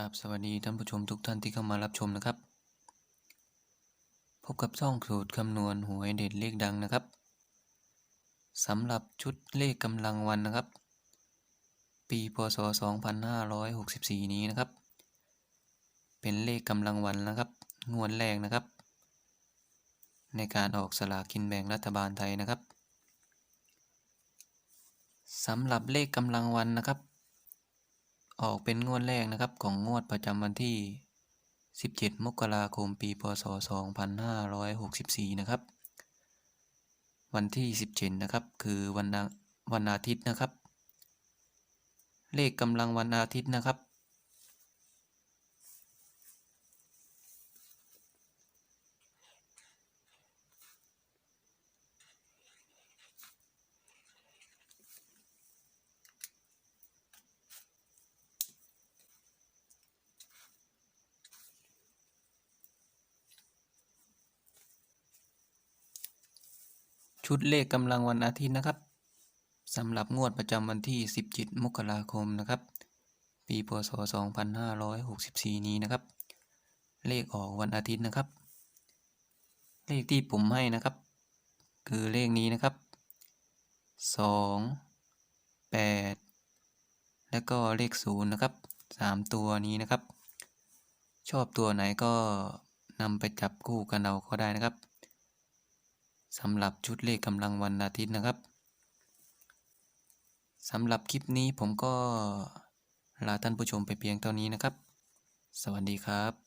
ครับสวัสดีท่านผู้ชมทุกท่านที่เข้ามารับชมนะครับ พบกับช่องสูตรคำนวณหวยเด็ดเลขดังนะครับสำหรับชุดเลขกำลังวันนะครับ ปีพศ 2564 นี้นะครับ เป็นเลขกำลังวันนะครับ งวดแรกนะครับ ในการออกสลากกินแบ่งรัฐบาลไทยนะครับสำหรับเลขกำลังวันนะครับ ออกเป็นงวดแรกนะครับของงวดประจำวันที่ 17 มกราคมปี พศ 2564 นะครับ วันที่ 17 นะครับคือวันวันอาทิตย์นะครับ เลขกำลังวันอาทิตย์นะครับ ชุดเลขกำลังวันอาทิตย์นะครับสำหรับงวดประจำวันที่ 17 มกราคมนะครับ ปีพศ 2564 นี้นะครับ เลขออกวันอาทิตย์นะครับ เลขที่ผมให้นะครับ คือเลขนี้นะครับ 2 8 แล้วก็เลข 0 นะครับ 3 ตัวนี้นะครับ ชอบตัวไหนก็นำไปจับคู่กันเอาก็ได้นะครับ สำหรับชุดเลขกำลังวันอาทิตย์นะครับสำหรับคลิปนี้ผมก็ลาท่านผู้ชมไปเพียงเท่านี้นะครับ สวัสดีครับ